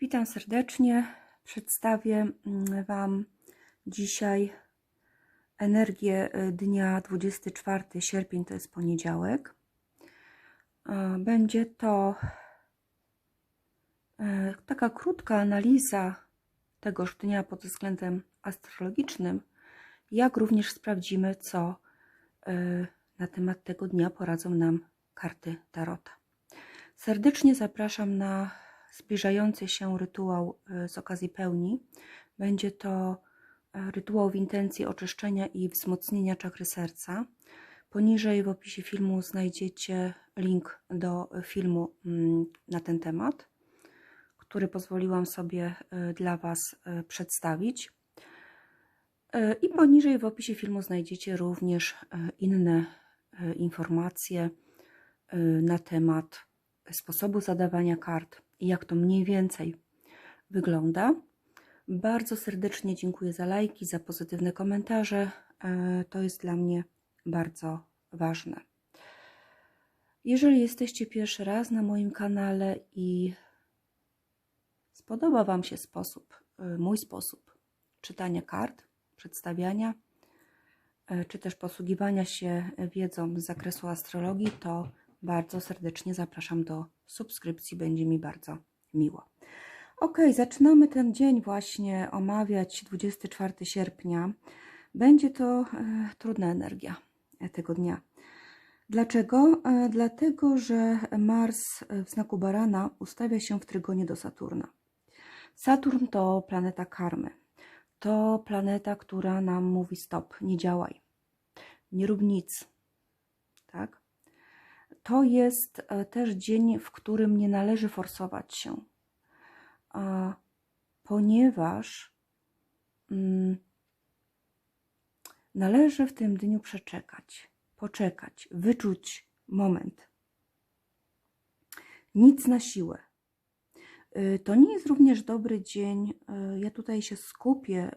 Witam serdecznie. Przedstawię mm, Wam dzisiaj energię y, dnia 24 sierpień, to jest poniedziałek. Będzie to e, taka krótka analiza tegoż dnia pod względem astrologicznym, jak również sprawdzimy, co e, na temat tego dnia poradzą nam karty Tarota. Serdecznie zapraszam na zbliżający się rytuał e, z okazji pełni. Będzie to e, rytuał w intencji oczyszczenia i wzmocnienia czakry serca. Poniżej w opisie filmu znajdziecie link do filmu mm, na ten temat, który pozwoliłam sobie e, dla Was przedstawić. I poniżej w opisie filmu znajdziecie również inne informacje na temat sposobu zadawania kart jak to mniej więcej wygląda. Bardzo serdecznie dziękuję za lajki, za pozytywne komentarze. E, To jest dla mnie bardzo ważne. Jeżeli jesteście pierwszy raz na moim kanale i spodoba Wam się sposób, e, mój sposób czytania kart, przedstawiania, e, czy też posługiwania się wiedzą z zakresu astrologii, to bardzo serdecznie zapraszam do subskrypcji, będzie mi bardzo miło. Ok, zaczynamy ten dzień właśnie omawiać 24 sierpnia. Będzie to e, trudna energia tego dnia. Dlaczego? E, dlatego, że Mars w znaku barana ustawia się w trygonie do Saturna. Saturn to planeta karmy. To planeta, która nam mówi stop, nie działaj, nie rób nic. Tak? To jest e, też dzień, w którym nie należy forsować się, ponieważ mm, należy w tym dniu przeczekać, poczekać, wyczuć moment. Nic na siłę. Y, To nie jest również dobry dzień. y, Ja tutaj się skupię.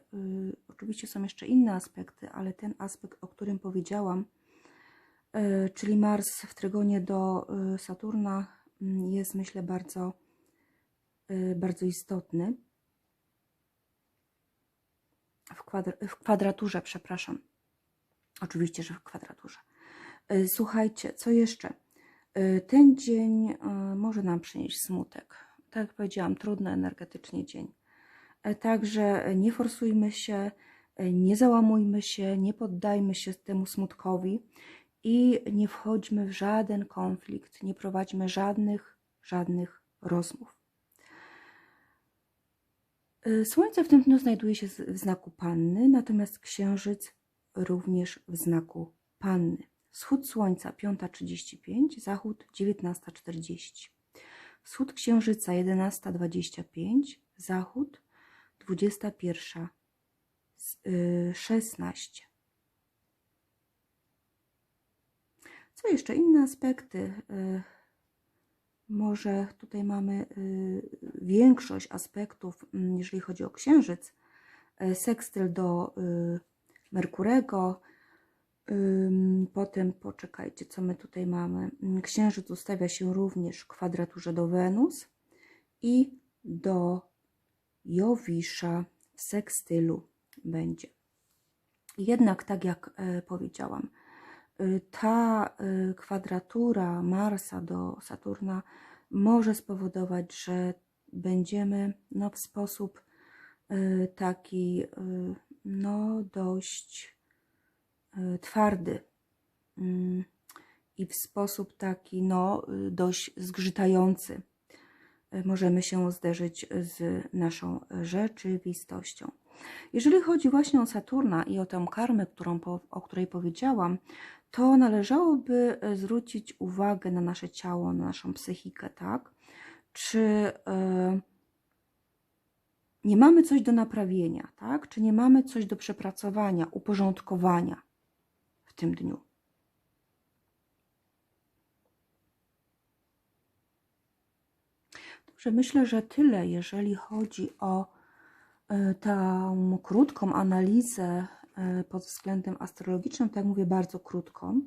Oczywiście są jeszcze inne aspekty, ale ten aspekt, o którym powiedziałam, czyli Mars w trygonie do y, Saturna, mm, jest myślę bardzo, y, bardzo istotny. W, kwadr- w kwadraturze, przepraszam. Oczywiście, że w kwadraturze. Słuchajcie, co jeszcze? Ten dzień może nam przynieść smutek. Tak jak powiedziałam, trudny energetycznie dzień. E, Także nie forsujmy się, e, nie załamujmy się, nie poddajmy się temu smutkowi i nie wchodźmy w żaden konflikt, nie prowadźmy żadnych, żadnych rozmów. Y, Słońce w tym dniu znajduje się w znaku Panny, natomiast Księżyc również w znaku Panny. Wschód Słońca 5.35, zachód 19.40. Wschód Księżyca 11.25, zachód 21.16. Co jeszcze? Inne aspekty. y, Może tutaj mamy y, większość aspektów, mm, jeżeli chodzi o Księżyc. Y, Sekstyl do Merkurego. Potem poczekajcie, co my tutaj mamy. Mm, Księżyc ustawia się również w kwadraturze do Wenus i do Jowisza w sekstylu będzie. Jednak, tak jak e, powiedziałam, ta y, kwadratura Marsa do Saturna może spowodować, że będziemy no, w sposób y, taki y, no, dość y, twardy mm, i w sposób taki no, y, dość zgrzytający y, możemy się zderzyć z naszą rzeczywistością. Jeżeli chodzi właśnie o Saturna i o tę karmę, którą, o której powiedziałam, to należałoby e, zwrócić uwagę na nasze ciało, na naszą psychikę, tak? Czy e, nie mamy coś do naprawienia, tak? Czy nie mamy coś do przepracowania, uporządkowania w tym dniu? Dobrze, myślę, że tyle, jeżeli chodzi o tą krótką analizę e, pod względem astrologicznym, tak jak mówię, bardzo krótką,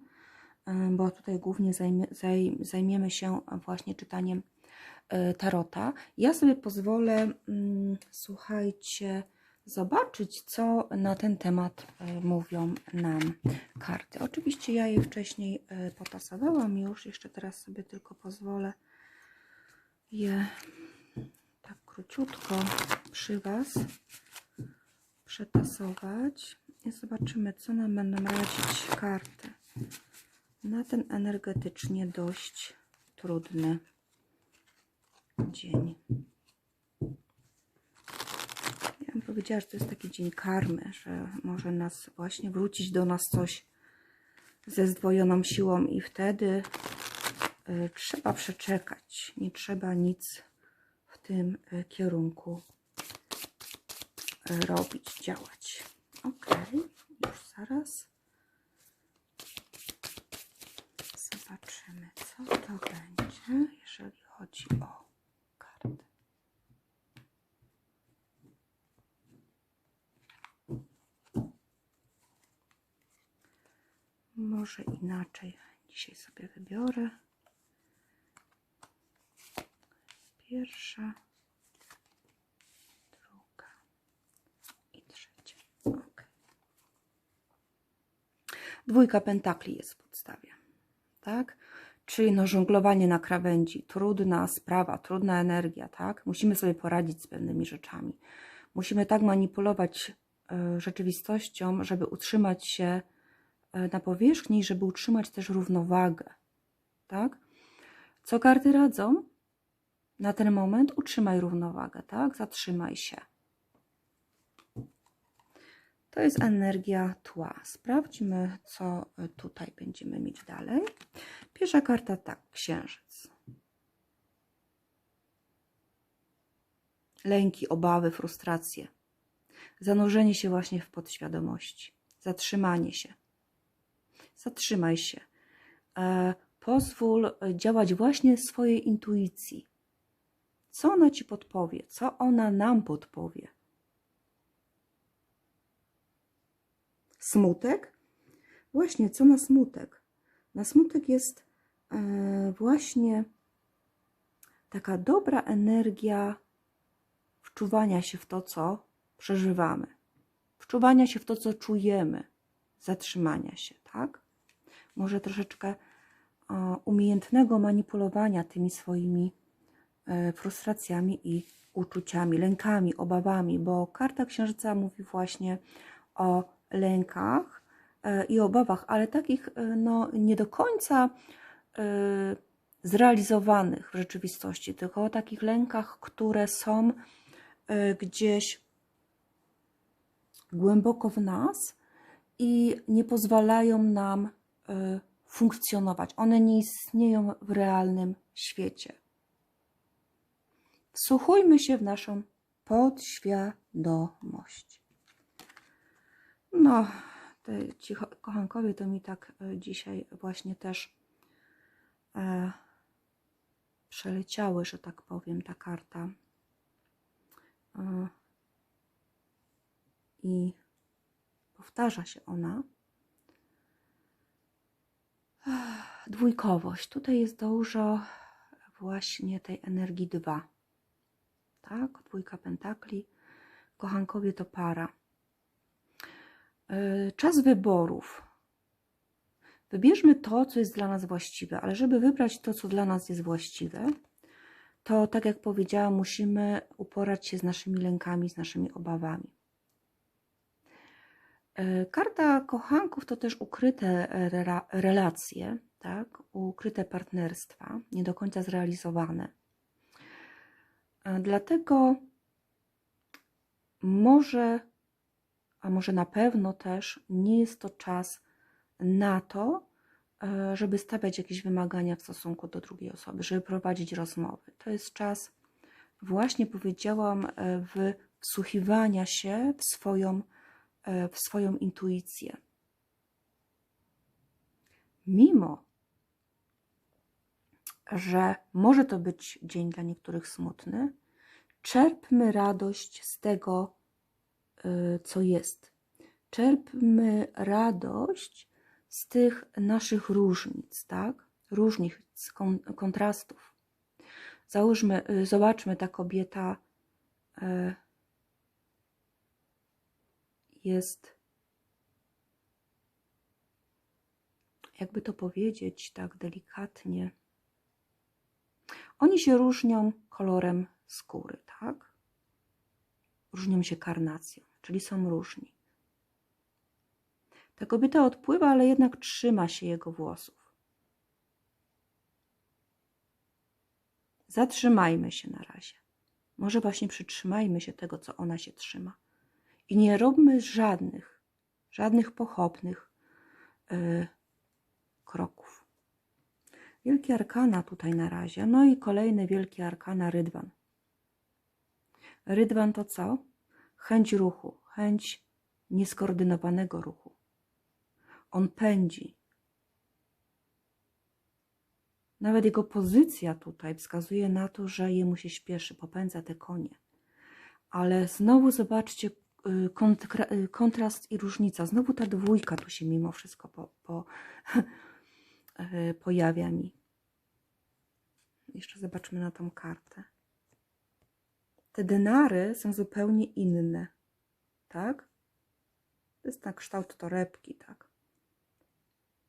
e, bo tutaj głównie zajmie, zaj, zajmiemy się właśnie czytaniem e, tarota, ja sobie pozwolę, mm, słuchajcie, zobaczyć, co na ten temat e, mówią nam karty. Oczywiście ja je wcześniej e, potasowałam już, jeszcze teraz sobie tylko pozwolę je tak króciutko przy Was przetasować i zobaczymy, co nam będą radzić karty na ten energetycznie dość trudny dzień. Ja bym powiedziała, że to jest taki dzień karmy, że może nas właśnie wrócić do nas coś ze zdwojoną siłą i wtedy y, trzeba przeczekać. Nie trzeba nic w tym y, kierunku robić, działać. Ok, już zaraz. Zobaczymy, co to będzie, jeżeli chodzi o karty. Może inaczej dzisiaj sobie wybiorę. Pierwsza, druga i trzecia. Ok. Dwójka pentakli jest w podstawie, tak? Czyli no żonglowanie na krawędzi, trudna sprawa, trudna energia, tak? Musimy sobie poradzić z pewnymi rzeczami. Musimy tak manipulować y, rzeczywistością, żeby utrzymać się y, na powierzchni, żeby utrzymać też równowagę, tak? Co karty radzą? Na ten moment utrzymaj równowagę, tak? Zatrzymaj się. To jest energia tła. Sprawdźmy, co tutaj będziemy mieć dalej. Pierwsza karta, tak, księżyc. Lęki, obawy, frustracje. Zanurzenie się właśnie w podświadomości. Zatrzymanie się. Zatrzymaj się. E, pozwól działać właśnie swojej intuicji. Co ona ci podpowie? Co ona nam podpowie? Smutek? Właśnie, co na smutek? Na smutek jest e, właśnie taka dobra energia wczuwania się w to, co przeżywamy, wczuwania się w to, co czujemy, zatrzymania się, tak? Może troszeczkę e, umiejętnego manipulowania tymi swoimi e, frustracjami i uczuciami, lękami, obawami, bo karta księżyca mówi właśnie o lękach e, i obawach, ale takich e, no, nie do końca e, zrealizowanych w rzeczywistości, tylko o takich lękach, które są gdzieś głęboko w nas i nie pozwalają nam funkcjonować. One nie istnieją w realnym świecie. Wsłuchujmy się w naszą podświadomość. No, te ci kochankowie to mi tak e, dzisiaj właśnie też e, przeleciały, że tak powiem, ta karta. E, I powtarza się ona. Dwójkowość. Tutaj jest dużo właśnie tej energii dwa. Tak, dwójka pentakli. Kochankowie to para. E, Czas wyborów. Wybierzmy to, co jest dla nas właściwe, ale żeby wybrać to, co dla nas jest właściwe, to tak jak powiedziałam, musimy uporać się z naszymi lękami, z naszymi obawami. E, Karta kochanków to też ukryte rela- relacje, tak? ukryte partnerstwa, nie do końca zrealizowane. E, Dlatego może a może na pewno też nie jest to czas na to, e, żeby stawiać jakieś wymagania w stosunku do drugiej osoby, żeby prowadzić rozmowy. To jest czas, właśnie powiedziałam, e, w wsłuchiwania się w swoją, e, w swoją intuicję. Mimo, że może to być dzień dla niektórych smutny, czerpmy radość z tego, co jest. Czerpmy radość z tych naszych różnic, tak? Różnic, kon- kontrastów. Załóżmy, y, zobaczmy, ta kobieta e, jest, jakby to powiedzieć tak delikatnie. Oni się różnią kolorem skóry, tak? Różnią się karnacją, czyli są różni. Ta kobieta odpływa, ale jednak trzyma się jego włosów. Zatrzymajmy się na razie. Może właśnie przytrzymajmy się tego, co ona się trzyma. I nie róbmy żadnych, żadnych pochopnych yy, kroków. Wielkie arkana tutaj na razie. No i kolejne wielkie arkana rydwan. Rydwan to co? Chęć ruchu, chęć nieskoordynowanego ruchu. On pędzi. Nawet jego pozycja tutaj wskazuje na to, że jemu się śpieszy, popędza te konie. Ale znowu zobaczcie y, kontra, y, kontrast i różnica. Znowu ta dwójka tu się mimo wszystko po, po, y, pojawia mi. Jeszcze zobaczmy na tą kartę. Te denary są zupełnie inne, tak? To jest na kształt torebki, tak?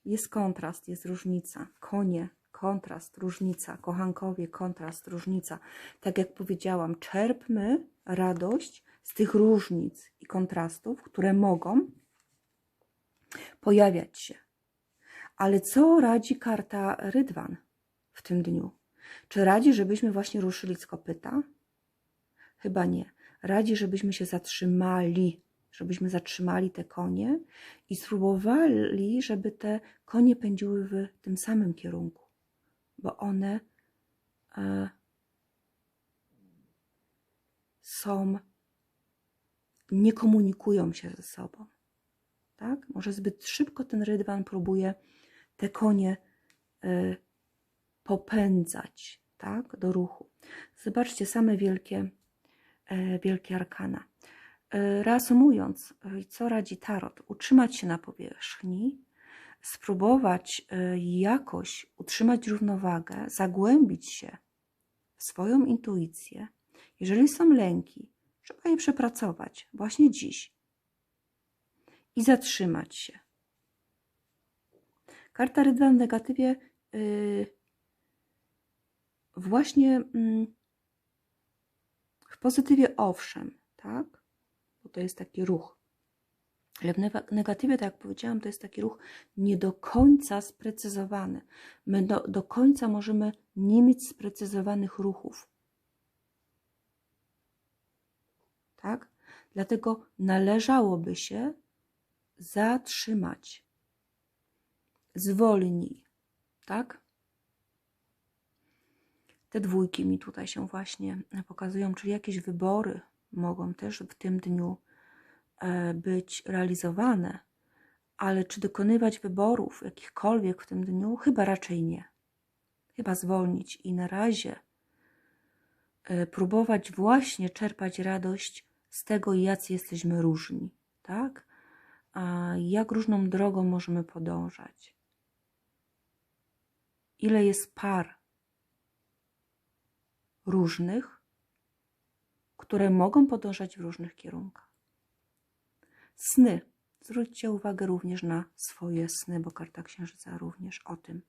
Jest kontrast, jest różnica. Konie, kontrast, różnica. Kochankowie, kontrast, różnica. Tak jak powiedziałam, czerpmy radość z tych różnic i kontrastów, które mogą pojawiać się. Ale co radzi karta Rydwan w tym dniu? Czy radzi, żebyśmy właśnie ruszyli z kopyta? Chyba nie. Radzi, żebyśmy się zatrzymali, żebyśmy zatrzymali te konie i spróbowali, żeby te konie pędziły w tym samym kierunku, bo one e, są, nie komunikują się ze sobą. Tak? Może zbyt szybko ten rydwan próbuje te konie e, popędzać tak? do ruchu. Zobaczcie, same wielkie, wielkie arkana. E, reasumując, e, co radzi Tarot? Utrzymać się na powierzchni, spróbować e, jakoś utrzymać równowagę, zagłębić się w swoją intuicję. Jeżeli są lęki, trzeba je przepracować właśnie dziś i zatrzymać się. Karta Rydwan w negatywie yy, właśnie yy, pozytywie owszem, tak? Bo to jest taki ruch. Ale w negatywie, tak jak powiedziałam, to jest taki ruch nie do końca sprecyzowany. My do, do końca możemy nie mieć sprecyzowanych ruchów. Tak? Dlatego należałoby się zatrzymać. Zwolnij. Tak? Te dwójki mi tutaj się właśnie pokazują, czyli jakieś wybory mogą też w tym dniu e, być realizowane, ale czy dokonywać wyborów jakichkolwiek w tym dniu? Chyba raczej nie. Chyba zwolnić i na razie e, próbować właśnie czerpać radość z tego, jacy jesteśmy różni, tak? A jak różną drogą możemy podążać? Ile jest par różnych, które mogą podążać w różnych kierunkach. Sny. Zwróćcie uwagę również na swoje sny, bo karta księżyca również o tym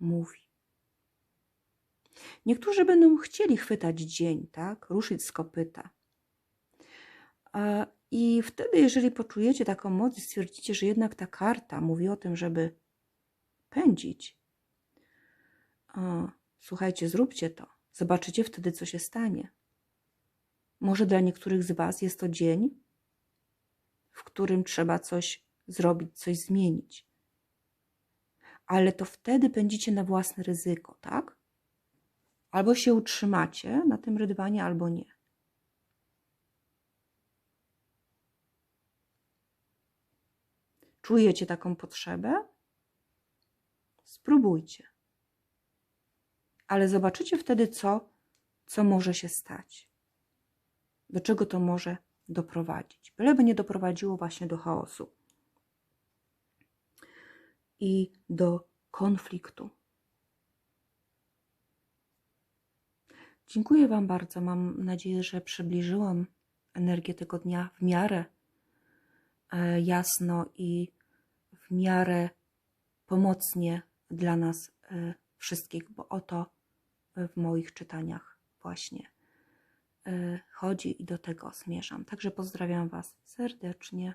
mówi. Niektórzy będą chcieli chwytać dzień, tak? Ruszyć z kopyta. I wtedy, jeżeli poczujecie taką moc i stwierdzicie, że jednak ta karta mówi o tym, żeby pędzić, słuchajcie, zróbcie to. Zobaczycie wtedy, co się stanie. Może dla niektórych z Was jest to dzień, w którym trzeba coś zrobić, coś zmienić. Ale to wtedy pędzicie na własne ryzyko, tak? Albo się utrzymacie na tym rydwanie, albo nie. Czujecie taką potrzebę? Spróbujcie. Ale zobaczycie wtedy, co, co może się stać do czego to może doprowadzić. Byleby nie doprowadziło właśnie do chaosu i do konfliktu. Dziękuję Wam bardzo. Mam nadzieję, że przybliżyłam energię tego dnia w miarę e, jasno i w miarę pomocnie dla nas e, wszystkich, bo o to w moich czytaniach właśnie e, chodzi i do tego zmierzam. Także pozdrawiam Was serdecznie.